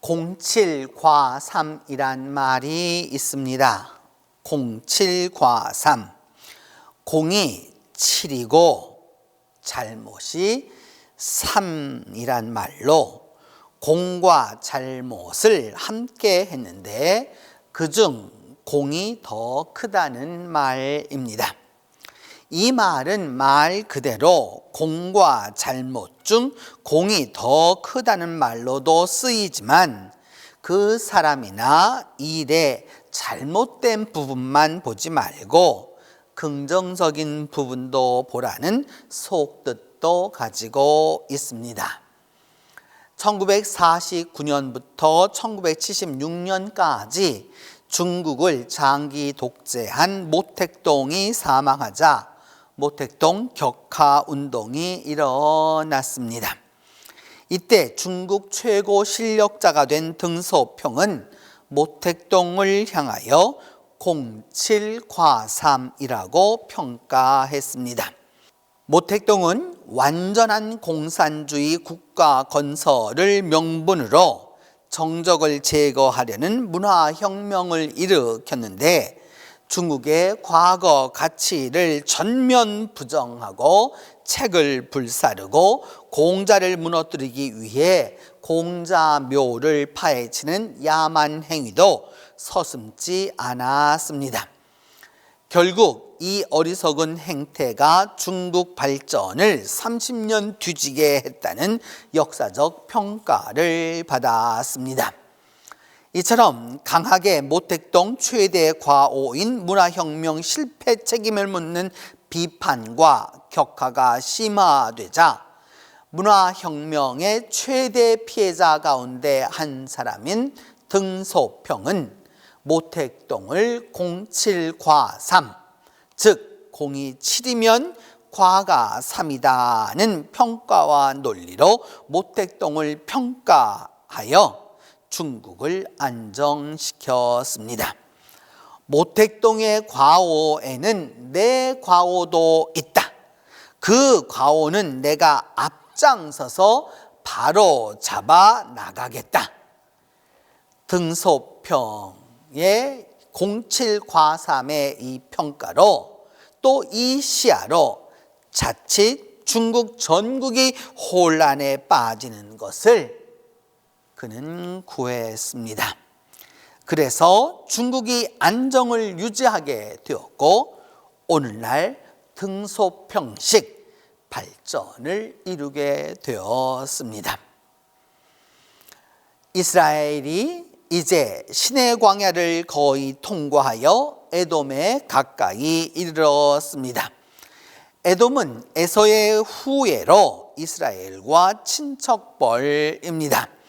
07과3이란 말이 있습니다. 07과3. 공이 7이고 잘못이 3이란 말로 공과 잘못을 함께 했는데 그중 공이 더 크다는 말입니다. 이 말은 말 그대로 공과 잘못 중 공이 더 크다는 말로도 쓰이지만 그 사람이나 일의 잘못된 부분만 보지 말고 긍정적인 부분도 보라는 속뜻도 가지고 있습니다. 1949년부터 1976년까지 중국을 장기 독재한 모택동이 사망하자 모택동 격하 운동이 일어났습니다. 이때 중국 최고 실력자가 된 등소평은 모택동을 향하여 07과삼이라고 평가했습니다. 모택동은 완전한 공산주의 국가 건설을 명분으로 정적을 제거하려는 문화혁명을 일으켰는데 중국의 과거 가치를 전면 부정하고 책을 불사르고 공자를 무너뜨리기 위해 공자묘를 파헤치는 야만 행위도 서슴지 않았습니다. 결국 이 어리석은 행태가 중국 발전을 30년 뒤지게 했다는 역사적 평가를 받았습니다. 이처럼 강하게 모택동 최대 과오인 문화혁명 실패 책임을 묻는 비판과 격하가 심화되자 문화혁명의 최대 피해자 가운데 한 사람인 등소평은 모택동을 07과 3, 즉 공이 7이면 과가 3이다는 평가와 논리로 모택동을 평가하여 중국을 안정시켰습니다. 모택동의 과오에는 내 과오도 있다. 그 과오는 내가 앞장서서 바로 잡아 나가겠다. 등소평의 07과삼의 이 평가로 또 이 시야로 자칫 중국 전국이 혼란에 빠지는 것을 그는 구했습니다. 그래서 중국이 안정을 유지하게 되었고 오늘날 등소평식 발전을 이루게 되었습니다. 이스라엘이 이제 시내 광야를 거의 통과하여 에돔에 가까이 이르렀습니다. 에돔은 에서의 후예로 이스라엘과 친척벌입니다.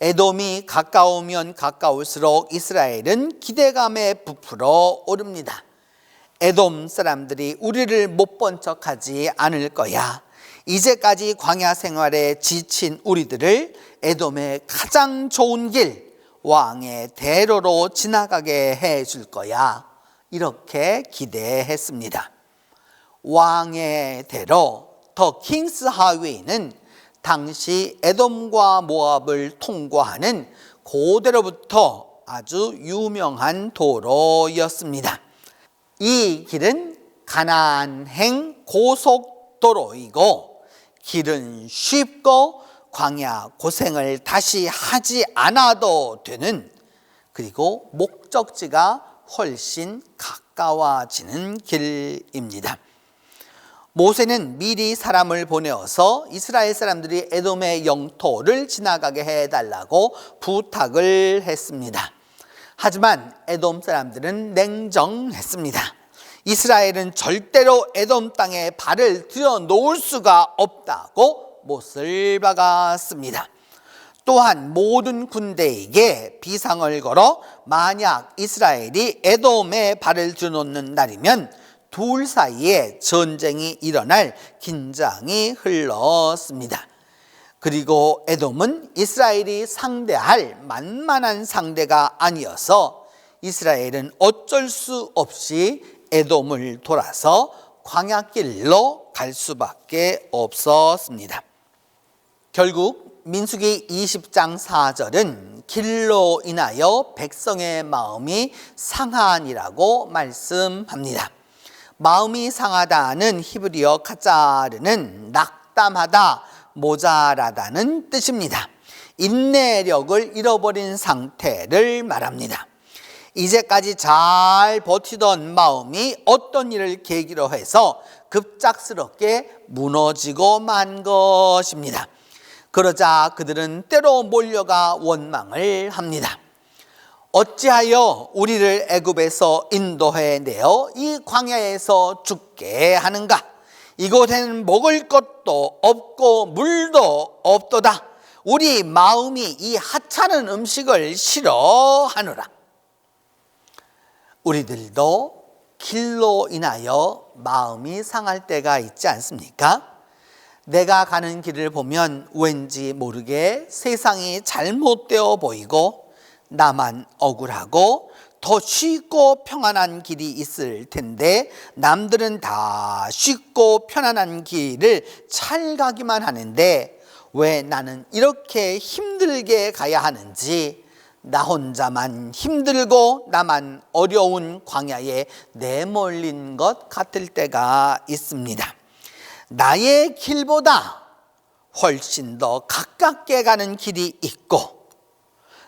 에돔이 가까우면 가까울수록 이스라엘은 기대감에 부풀어 오릅니다. 에돔 사람들이 우리를 못 본 척하지 않을 거야. 이제까지 광야 생활에 지친 우리들을 에돔의 가장 좋은 길, 왕의 대로로 지나가게 해 줄 거야. 이렇게 기대했습니다. 왕의 대로, 더 킹스 하웨이는 당시 에돔과 모압을 통과하는 고대로부터 아주 유명한 도로였습니다. 이 길은 가난행 고속도로이고 길은 쉽고 광야 고생을 다시 하지 않아도 되는 그리고 목적지가 훨씬 가까워지는 길입니다. 모세는 미리 사람을 보내어서 이스라엘 사람들이 에돔의 영토를 지나가게 해달라고 부탁을 했습니다. 하지만 에돔 사람들은 냉정했습니다. 이스라엘은 절대로 에돔 땅에 발을 들여 놓을 수가 없다고 못을 박았습니다. 또한 모든 군대에게 비상을 걸어 만약 이스라엘이 에돔에 발을 들여놓는 날이면 둘 사이에 전쟁이 일어날 긴장이 흘렀습니다. 그리고 에돔은 이스라엘이 상대할 만만한 상대가 아니어서 이스라엘은 어쩔 수 없이 에돔을 돌아서 광야길로 갈 수밖에 없었습니다. 결국 민수기 20장 4절은 길로 인하여 백성의 마음이 상한이라고 말씀합니다. 마음이 상하다는 히브리어 카자르는 낙담하다, 모자라다는 뜻입니다. 인내력을 잃어버린 상태를 말합니다. 이제까지 잘 버티던 마음이 어떤 일을 계기로 해서 급작스럽게 무너지고 만 것입니다. 그러자 그들은 때로 몰려가 원망을 합니다. 어찌하여 우리를 애굽에서 인도해 내어 이 광야에서 죽게 하는가? 이곳에는 먹을 것도 없고 물도 없도다. 우리 마음이 이 하찮은 음식을 싫어하노라. 우리들도 길로 인하여 마음이 상할 때가 있지 않습니까? 내가 가는 길을 보면 왠지 모르게 세상이 잘못되어 보이고 나만 억울하고 더 쉽고 평안한 길이 있을 텐데 남들은 다 쉽고 편안한 길을 잘 가기만 하는데 왜 나는 이렇게 힘들게 가야 하는지 나 혼자만 힘들고 나만 어려운 광야에 내몰린 것 같을 때가 있습니다. 나의 길보다 훨씬 더 가깝게 가는 길이 있고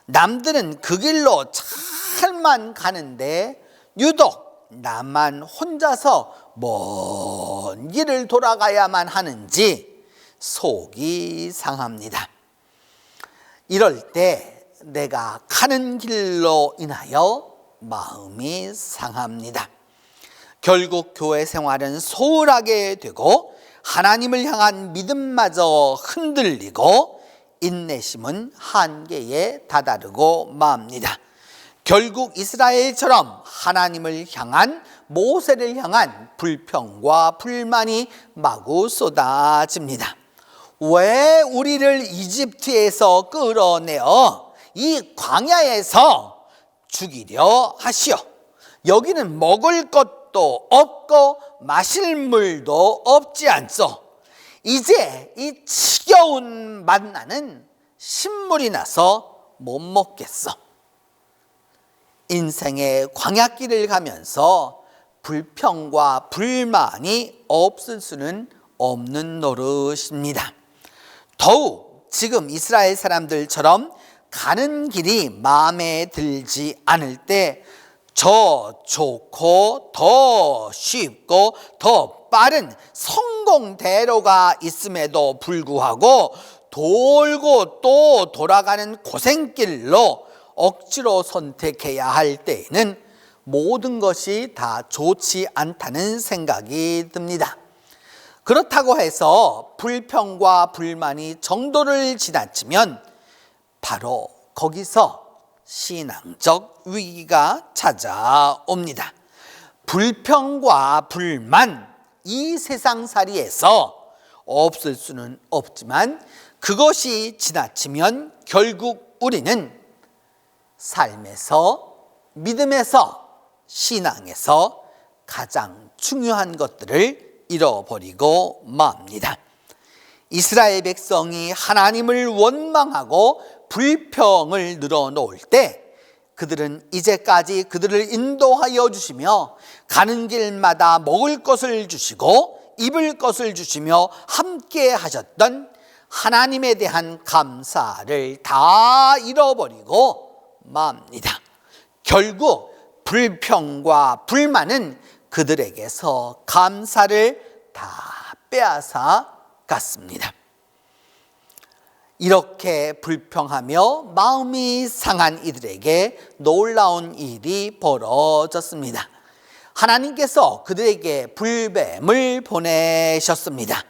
남들은 그 길로 잘만 가는데 유독 나만 혼자서 먼 길을 돌아가야만 하는지 속이 상합니다. 이럴 때 내가 가는 길로 인하여 마음이 상합니다. 결국 교회 생활은 소홀하게 되고 하나님을 향한 믿음마저 흔들리고 인내심은 한계에 다다르고 맙니다. 결국 이스라엘처럼 하나님을 향한 모세를 향한 불평과 불만이 마구 쏟아집니다. 왜 우리를 이집트에서 끌어내어 이 광야에서 죽이려 하시오? 여기는 먹을 것도 없고 마실 물도 없지 않소. 이제 이 지겨운 만나는 신물이 나서 못 먹겠어. 인생의 광야길을 가면서 불평과 불만이 없을 수는 없는 노릇입니다. 더욱 지금 이스라엘 사람들처럼 가는 길이 마음에 들지 않을 때더 좋고 더 쉽고 더 빠른 성공 대로가 있음에도 불구하고 돌고 또 돌아가는 고생길로 억지로 선택해야 할 때에는 모든 것이 다 좋지 않다는 생각이 듭니다. 그렇다고 해서 불평과 불만이 정도를 지나치면 바로 거기서 신앙적 위기가 찾아옵니다. 불평과 불만, 이 세상살이에서 없을 수는 없지만 그것이 지나치면 결국 우리는 삶에서, 믿음에서, 신앙에서 가장 중요한 것들을 잃어버리고 맙니다. 이스라엘 백성이 하나님을 원망하고 불평을 늘어놓을 때 그들은 이제까지 그들을 인도하여 주시며 가는 길마다 먹을 것을 주시고 입을 것을 주시며 함께 하셨던 하나님에 대한 감사를 다 잃어버리고 맙니다. 결국 불평과 불만은 그들에게서 감사를 다 빼앗아 갔습니다. 이렇게 불평하며 마음이 상한 이들에게 놀라운 일이 벌어졌습니다. 하나님께서 그들에게 불뱀을 보내셨습니다.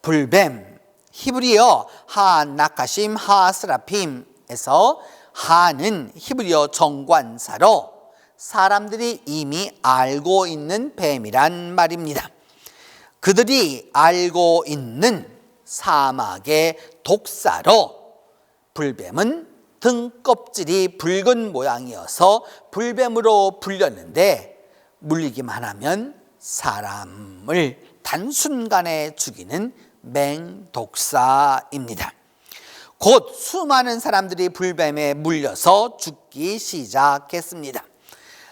불뱀, 히브리어 하나카심 하스라핌에서 하는 히브리어 정관사로 사람들이 이미 알고 있는 뱀이란 말입니다. 그들이 알고 있는 사막의 독사로 불뱀은 등껍질이 붉은 모양이어서 불뱀으로 불렸는데 물리기만 하면 사람을 단순간에 죽이는 맹독사입니다. 곧 수많은 사람들이 불뱀에 물려서 죽기 시작했습니다.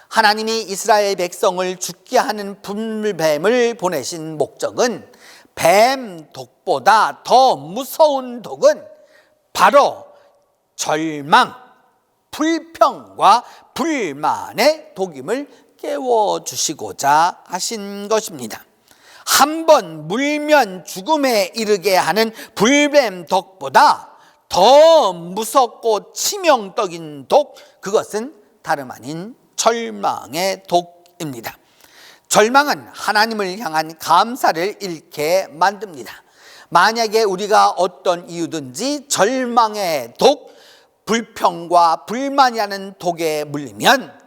하나님이 이스라엘 백성을 죽게 하는 불뱀을 보내신 목적은 뱀 독보다 더 무서운 독은 바로 절망, 불평과 불만의 독임을 깨워주시고자 하신 것입니다. 한 번 물면 죽음에 이르게 하는 불뱀 독보다 더 무섭고 치명적인 독, 그것은 다름 아닌 절망의 독입니다. 절망은 하나님을 향한 감사를 잃게 만듭니다. 만약에 우리가 어떤 이유든지 절망의 독, 불평과 불만이라는 독에 물리면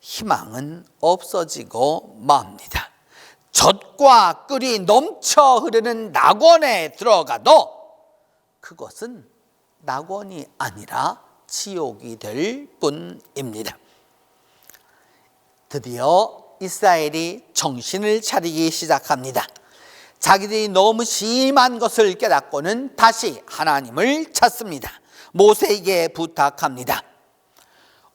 희망은 없어지고 맙니다. 젖과 꿀이 넘쳐 흐르는 낙원에 들어가도 그것은 낙원이 아니라 지옥이 될 뿐입니다. 드디어 이스라엘이 정신을 차리기 시작합니다. 자기들이 너무 심한 것을 깨닫고는 다시 하나님을 찾습니다. 모세에게 부탁합니다.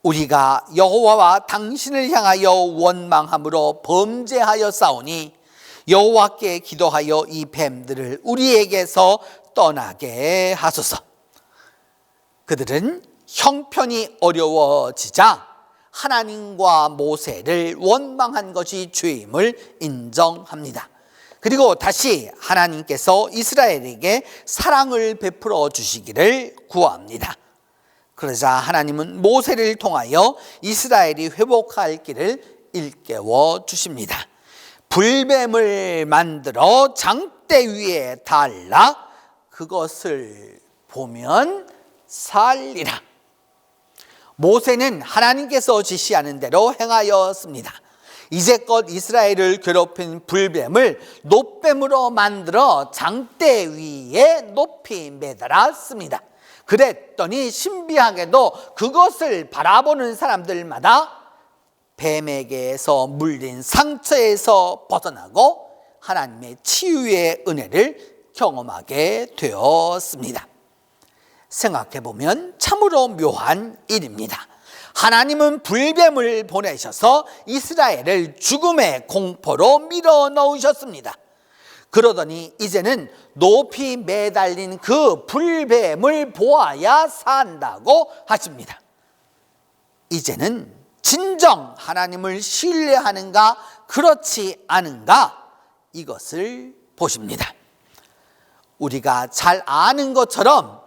우리가 여호와와 당신을 향하여 원망함으로 범죄하여 싸우니 여호와께 기도하여 이 뱀들을 우리에게서 떠나게 하소서. 그들은 형편이 어려워지자 하나님과 모세를 원망한 것이 죄임을 인정합니다. 그리고 다시 하나님께서 이스라엘에게 사랑을 베풀어 주시기를 구합니다. 그러자 하나님은 모세를 통하여 이스라엘이 회복할 길을 일깨워 주십니다. 불뱀을 만들어 장대 위에 달라 그것을 보면 살리라. 모세는 하나님께서 지시하는 대로 행하였습니다. 이제껏 이스라엘을 괴롭힌 불뱀을 노뱀으로 만들어 장대 위에 높이 매달았습니다. 그랬더니 신비하게도 그것을 바라보는 사람들마다 뱀에게서 물린 상처에서 벗어나고 하나님의 치유의 은혜를 경험하게 되었습니다. 생각해 보면 참으로 묘한 일입니다. 하나님은 불뱀을 보내셔서 이스라엘을 죽음의 공포로 밀어 넣으셨습니다. 그러더니 이제는 높이 매달린 그 불뱀을 보아야 산다고 하십니다. 이제는 진정 하나님을 신뢰하는가 그렇지 않은가 이것을 보십니다. 우리가 잘 아는 것처럼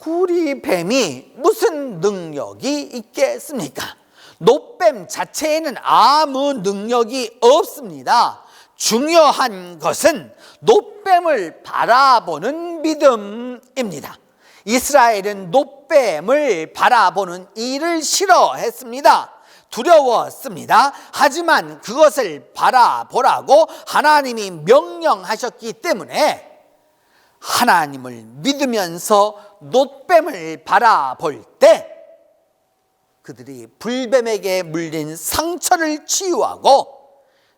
구리뱀이 무슨 능력이 있겠습니까? 노뱀 자체에는 아무 능력이 없습니다. 중요한 것은 노뱀을 바라보는 믿음입니다. 이스라엘은 노뱀을 바라보는 일을 싫어했습니다. 두려웠습니다. 하지만 그것을 바라보라고 하나님이 명령하셨기 때문에 하나님을 믿으면서 노뱀을 바라볼 때 그들이 불뱀에게 물린 상처를 치유하고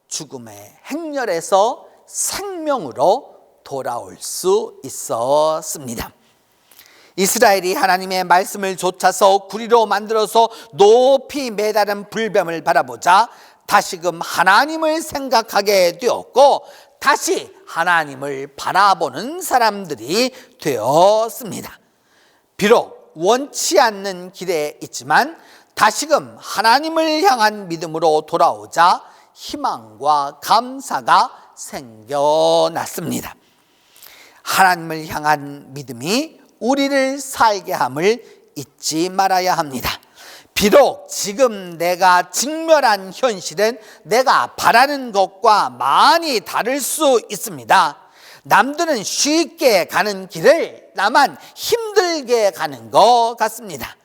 죽음의 행렬에서 생명으로 돌아올 수 있었습니다. 이스라엘이 하나님의 말씀을 좇아서 구리로 만들어서 높이 매달은 불뱀을 바라보자 다시금 하나님을 생각하게 되었고 다시 하나님을 바라보는 사람들이 되었습니다. 비록 원치 않는 길에 있지만 다시금 하나님을 향한 믿음으로 돌아오자 희망과 감사가 생겨났습니다. 하나님을 향한 믿음이 우리를 살게 함을 잊지 말아야 합니다. 비록 지금 내가 직면한 현실은 내가 바라는 것과 많이 다를 수 있습니다. 남들은 쉽게 가는 길을 나만 힘들게 가는 것 같습니다.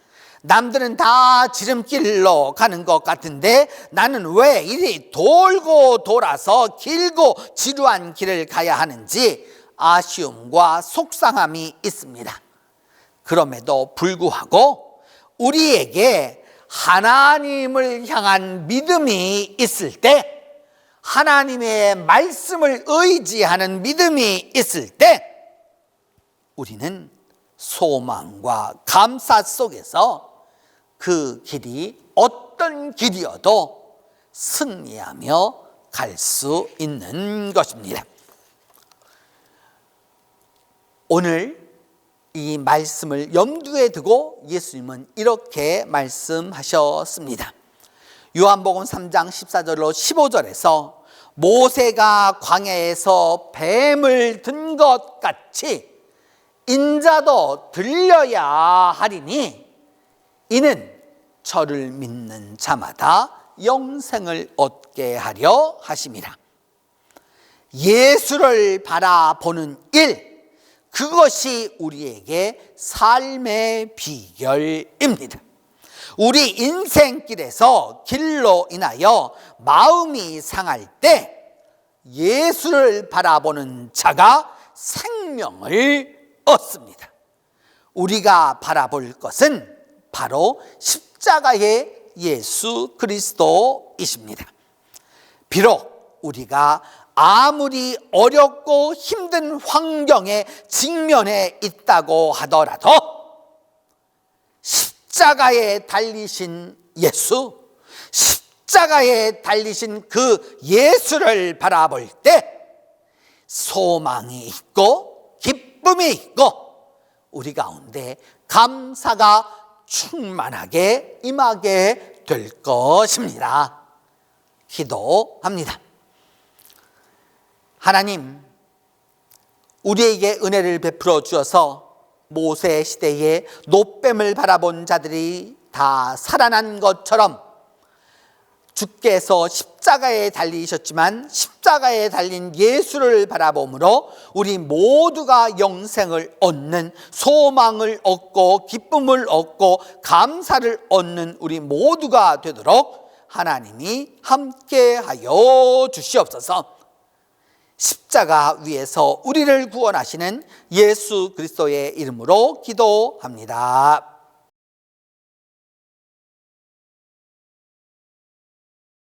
남들은 다 지름길로 가는 것 같은데 나는 왜 이리 돌고 돌아서 길고 지루한 길을 가야 하는지 아쉬움과 속상함이 있습니다. 그럼에도 불구하고 우리에게 하나님을 향한 믿음이 있을 때 하나님의 말씀을 의지하는 믿음이 있을 때 우리는 소망과 감사 속에서 그 길이 어떤 길이어도 승리하며 갈 수 있는 것입니다. 오늘 이 말씀을 염두에 두고 예수님은 이렇게 말씀하셨습니다. 요한복음 3장 14절로 15절에서 모세가 광야에서 뱀을 든 것 같이 인자도 들려야 하리니 이는 저를 믿는 자마다 영생을 얻게 하려 하심이라. 예수를 바라보는 일, 그것이 우리에게 삶의 비결입니다. 우리 인생길에서 길로 인하여 마음이 상할 때 예수를 바라보는 자가 생명을 얻습니다. 우리가 바라볼 것은 바로 십자가의 예수 그리스도이십니다. 비록 우리가 아무리 어렵고 힘든 환경에 직면해 있다고 하더라도 십자가에 달리신 예수, 십자가에 달리신 그 예수를 바라볼 때 소망이 있고 기쁨이 있고 우리 가운데 감사가 충만하게 임하게 될 것입니다. 기도합니다. 하나님, 우리에게 은혜를 베풀어 주어서 모세 시대에 노뱀을 바라본 자들이 다 살아난 것처럼 주께서 십자가에 달리셨지만 십자가에 달린 예수를 바라봄으로 우리 모두가 영생을 얻는 소망을 얻고 기쁨을 얻고 감사를 얻는 우리 모두가 되도록 하나님이 함께하여 주시옵소서. 십자가 위에서 우리를 구원하시는 예수 그리스도의 이름으로 기도합니다.